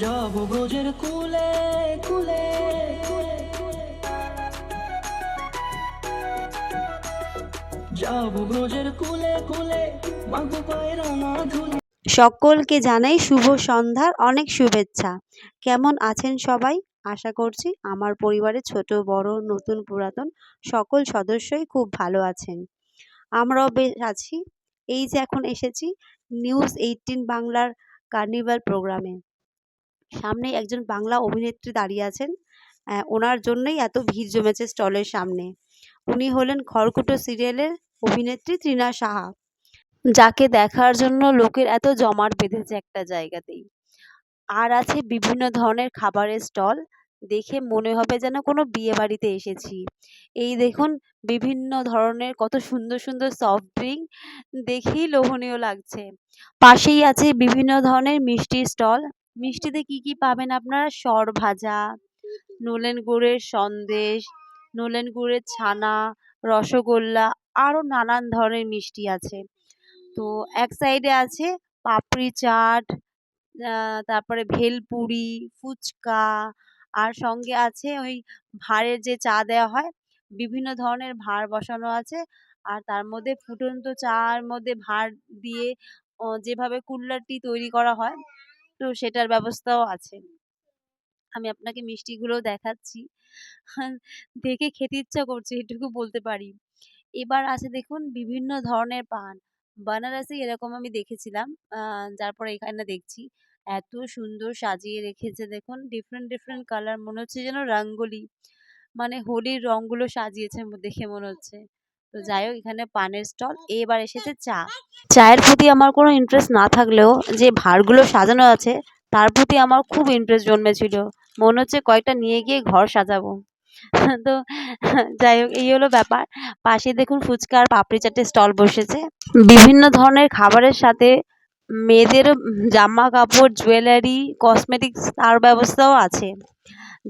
যাব ব্রজের কুলে কুলে যাব ব্রজের কুলে কুলে, মাগো পায়রা না ধুলে সকলকে জানাই শুভ সন্ধ্যার অনেক শুভেচ্ছা। কেমন আছেন সবাই? আশা করছি আমার পরিবারের ছোট, বড়, নতুন, পুরাতন সকল সদস্যই খুব ভালো আছেন। আমরাও বেশ আছি। এই যে এখন এসেছি নিউজ এইটিন বাংলার কার্নিভাল প্রোগ্রামে। সামনে একজন বাংলা অভিনেত্রী দাঁড়িয়ে আছেন। ওনার জন্যই এত ভিড় জমেছে স্টলের সামনে। উনি হলেন খড়কুটো সিরিয়ালের অভিনেত্রী তৃণা সাহা, যাকে দেখার জন্য লোকের এত জমাট বেঁধেছে একটা জায়গাতেই। আর আছে বিভিন্ন ধরনের খাবারের স্টল। দেখে মনে হবে যেন কোনো বিয়ে বাড়িতে এসেছি। এই দেখুন, বিভিন্ন ধরনের কত সুন্দর সুন্দর সফট ড্রিঙ্ক দেখেই লোভনীয় লাগছে। পাশেই আছে বিভিন্ন ধরনের মিষ্টির স্টল। মিষ্টিতে কি কি পাবেন আপনারা? সর ভাজা নলেন গুড়ের সন্দেশ, নলেন গুড়ের ছানা, রসগোল্লা আরও নানান ধরনের মিষ্টি আছে। তো এক সাইডে আছে পাপড়ি চাট তারপরে ভেলপুরি, ফুচকা, আর সঙ্গে আছে ওই ভাঁড়ের যে চা দেওয়া হয়, বিভিন্ন ধরনের ভাঁড় বসানো আছে। আর তার মধ্যে ফুটন্ত চার মধ্যে ভাঁড় দিয়ে যেভাবে কুল্লারটি তৈরি করা হয় তো সেটার ব্যবস্থাও আছে। আমি আপনাকে মিষ্টিগুলো দেখাচ্ছি। দেখে খেতে ইচ্ছা করছে এটুকু বলতে পারি। এবার আছে দেখুন বিভিন্ন ধরনের পান। বানারসি এরকম আমি দেখেছিলাম আহ, যার পরে এখানে দেখছি। এত সুন্দর সাজিয়ে রেখেছে দেখুন ডিফারেন্ট ডিফারেন্ট কালার মনে হচ্ছে যেন রঙ্গোলি। মানে হোলির রঙগুলো সাজিয়েছে দেখে মনে হচ্ছে। তো যাই হোক, এখানে পানের স্টল। এবার এসেছে চা। চায়ের প্রতি আমার কোনো ইন্টারেস্ট না থাকলেও যে ভাঁড়গুলো সাজানো আছে, তার প্রতি আমার খুব ইন্টারেস্ট জন্মেছিল। মনে হচ্ছে কয়েকটা নিয়ে গিয়ে ঘর সাজাবো। তো যাই হোক, এই হলো ব্যাপার। পাশে দেখুন ফুচকা আর পাপড়ি চাটের স্টল বসেছে। বিভিন্ন ধরনের খাবারের সাথে মেয়েদের জামা কাপড়, জুয়েলারি কসমেটিক্স তার ব্যবস্থাও আছে।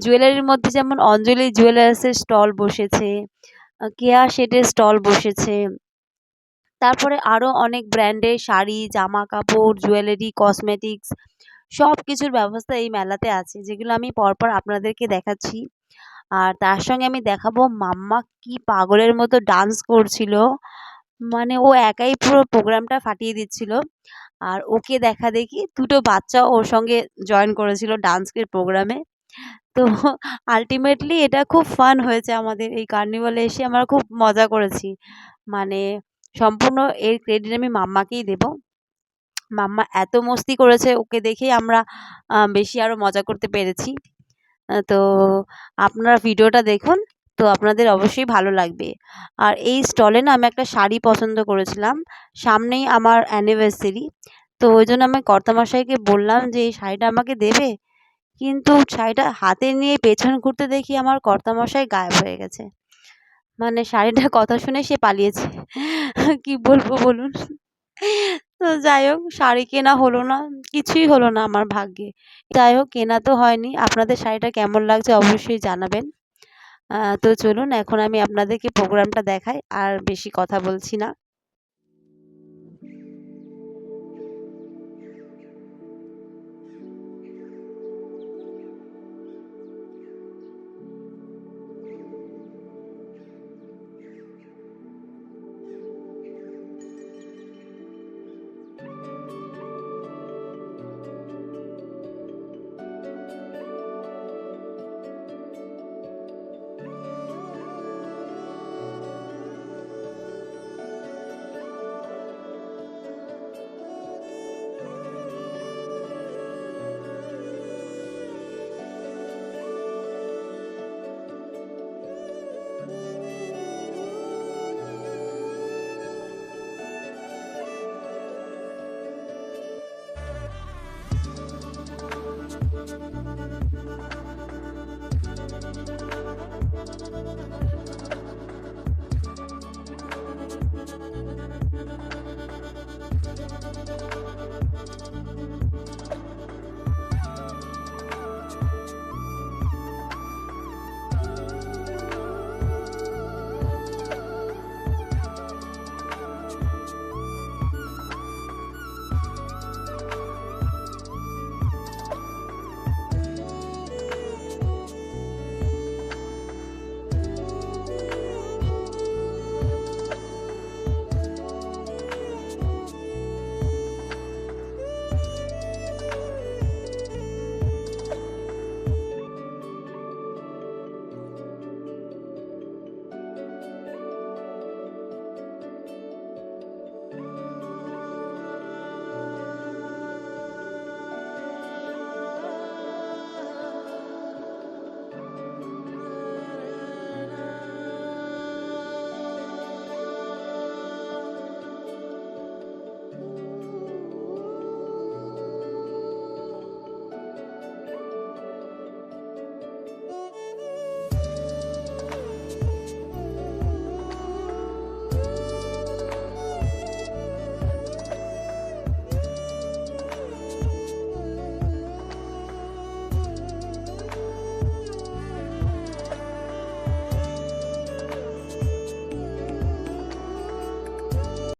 জুয়েলারির মধ্যে যেমন অঞ্জলি জুয়েলার্সের স্টল বসেছে। কেয়া শেটের স্টল বসেছে। তারপরে আরও অনেক ব্র্যান্ডের শাড়ি জামা কাপড় জুয়েলারি কসমেটিক্স সব কিছুর ব্যবস্থা এই মেলাতে আছে, যেগুলো আমি পরপর আপনাদেরকে দেখাচ্ছি। আর তার সঙ্গে আমি দেখাবো মাম্মা কি পাগলের মতো ডান্স করছিল। মানে ও একাই পুরো প্রোগ্রামটা ফাটিয়ে দিচ্ছিল। আর ওকে দেখা দেখি দুটো বাচ্চা ওর সঙ্গে জয়েন করেছিল ডান্সের প্রোগ্রামে তো আলটিমেটলি এটা খুব ফান হয়েছে আমাদের। এই কার্নিভালে এসে আমরা খুব মজা করেছি। মানে সম্পূর্ণ এর ক্রেডিট আমি মাম্মাকেই দেব। মাম্মা এত মস্তি করেছে, ওকে দেখেই আমরা বেশি আরও মজা করতে পেরেছি। তো আপনারা ভিডিওটা দেখুন, তো আপনাদের অবশ্যই ভালো লাগবে। আর এই স্টলে না আমি একটা শাড়ি পছন্দ করেছিলাম, সামনেই আমার অ্যানিভার্সারি তো ওই জন্য আমি কর্তামশাইকে বললাম যে, এই শাড়িটা আমাকে দেবে? কিন্তু শাড়িটা হাতে নিয়ে পেছন ঘুরতে দেখি আমার কর্তামশাই গায়েব হয়ে গেছে। মানে শাড়িটার কথা শুনে সে পালিয়েছে। কি বলব বলুন? তো যাই হোক, শাড়ি কেনা হলো না, কিছুই হলো না আমার ভাগ্যে। যাই হোক, কেনা তো হয়নি। আপনাদের শাড়িটা কেমন লাগছে অবশ্যই জানাবেন। তো চলুন, এখন আমি আপনাদেরকে প্রোগ্রামটা দেখাই, আর বেশি কথা বলছি না।